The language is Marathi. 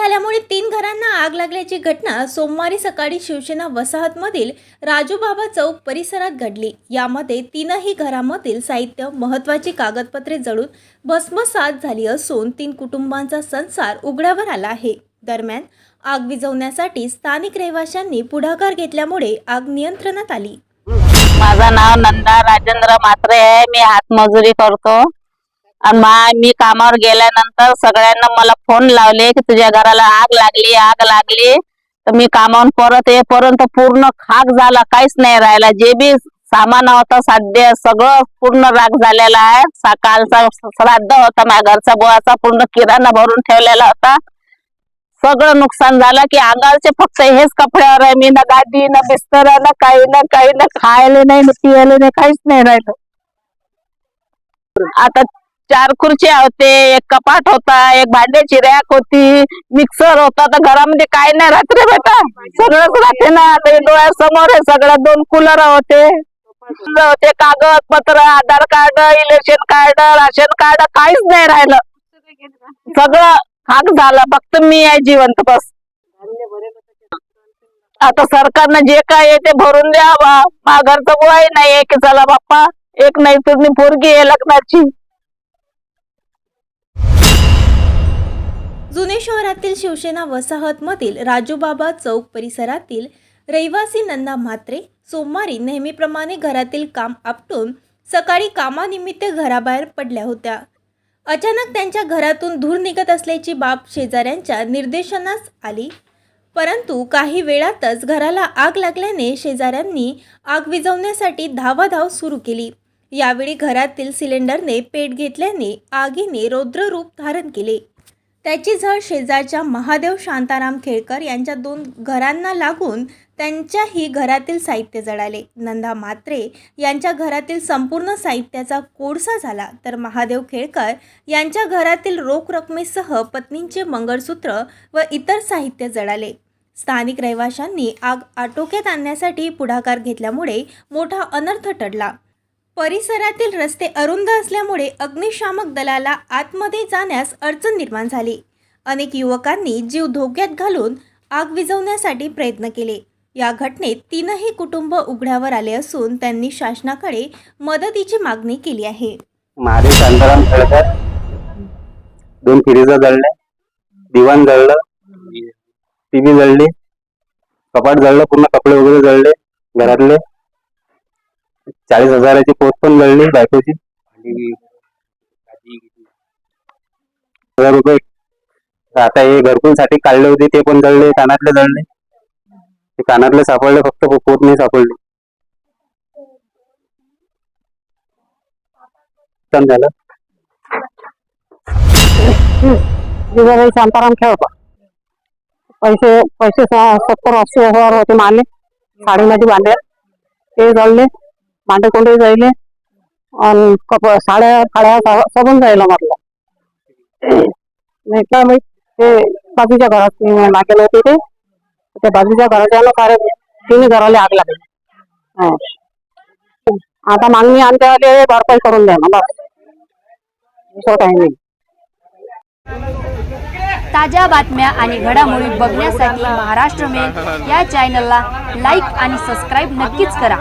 झाल्यामुळे तीन घरांना आग लागल्याची घटना सोमवारी सकाळी शिवसेना वसाहतमधील राजूबाबा चौक परिसरात घडली. यामध्ये तीनही घरामधील साहित्य महत्त्वाची कागदपत्रे जळून भस्मसात झाली असून तीन कुटुंबांचा संसार उघड्यावर आला आहे. दरम्यान आग विझवण्यासाठी स्थानिक रहिवाशांनी पुढाकार घेतल्यामुळे आग नियंत्रणात आली. माझं नाव नंदा राजेंद्र मात्रे आहे. मी हातमजुरी करतो. आणि मी कामावर गेल्यानंतर सगळ्यांना मला फोन लावले की तुझ्या घराला आग लागली आग लागली. तर मी कामावून परत येपर्यंत पूर्ण खाक झाला काहीच नाही राहिला. जे बी सामान होतं साध्य सगळं पूर्ण राग झालेला आहे. सकाळचा श्राद्ध होता माझ्या घरचा बुवाचा पूर्ण किराणा भरून ठेवलेला होता. सगळं नुकसान झालं की अंगावरचे फक्त हेच कपड्यावर आहे. मी ना गादी ना बिस्तर ना काही ना काही ना खायला नाही ना पियाले नाही काहीच नाही राहिलं. आता चार खुर्च्या होते एक कपाट होता एक भांड्याची रॅक होती मिक्सर होता. तर घरामध्ये काय नाही राहत रे बेटा. सगळंच राहते ना. आता डोळ्यासमोर आहे सगळं दोन कूलर होते. होते कागदपत्र Aadhaar card election card ration card काहीच नाही राहिलं. सगळं खाक झालं. फक्त मी आहे जिवंत बस. आता सरकारनं जे काय आहे ते भरून द्यावा. माघारचं गोळाही नाही एक की चला बाप्पा. एक नाही तुम्ही पोरगी आहे लग्नाची. जुने शहरातील शिवसेना वसाहतमधील राजूबाबा चौक परिसरातील रहिवासी नंदा म्हात्रे सोमवारी नेहमीप्रमाणे घरातील काम आपटून सकाळी कामानिमित्त घराबाहेर पडल्या होत्या. अचानक त्यांच्या घरातून धूर निघत असल्याची बाब शेजाऱ्यांच्या निर्देशनास आली. परंतु काही वेळातच घराला आग लागल्याने शेजाऱ्यांनी आग विझवण्यासाठी धावाधाव सुरू केली. यावेळी घरातील सिलेंडरने पेट घेतल्याने आगीने रौद्ररूप धारण केले. त्याची झळ शेजारच्या महादेव शांताराम खेळकर यांच्या दोन घरांना लागून त्यांच्याही घरातील साहित्य जळाले. नंदा मात्रे यांच्या घरातील संपूर्ण साहित्याचा कोळसा झाला. तर महादेव खेळकर यांच्या घरातील रोख रकमेसह पत्नींचे मंगळसूत्र व इतर साहित्य जळाले. स्थानिक रहिवाशांनी आग आटोक्यात आणण्यासाठी पुढाकार घेतल्यामुळे मोठा अनर्थ टळला. परिसरातील रस्ते अरुंद असल्यामुळे अग्निशामक दलाला आतमध्ये जाण्यास अडचण निर्माण झाली. अनेक युवकांनी जीव धोक्यात घालून आग विझवण्यासाठी प्रयत्न केले. या घटनेत तीनही कुटुंब उघड्यावर आले असून त्यांनी शासनाकडे मदतीची मागणी केली आहे. महादेव शांताराम खेळकर दोन फ्रीजर जळले दिवाण जळलं टीव्ही जळली कपाट जळलं पूर्ण कपडे वगैरे जळले घरातले. चाळीस हजाराची पोस्ट पण जळली बायकोची हजार रुपये. आता हे घरकुलसाठी काढले होते ते पण जळले कानातले जळले. ते कानातले सापडले फक्त पोट नाही सापडले. झालं. जिजाबाई शांताराम खेळकर पैसे पैसे सत्तर अस्सी हजार होते माले साडीमध्ये भांडे. ते जळले. भांडे कोंडे जायले. आणि कप साड्या फाड्या सबून जायला म्हटलं नाही काय माहीत ते बाजूच्या घरात मागेल होते. ते त्या बाजूच्या घराच्या सारे तिन्ही घराला आग लागली. आता मागणी आमच्यावाले भरपाई करून द्या ना बस. दुसरं काही नाही. ताज्या बातम्या आणि घडामोडी बघण्यासाठी महाराष्ट्र मेल या चॅनलला लाईक आणि सबस्क्राईब नक्कीच करा.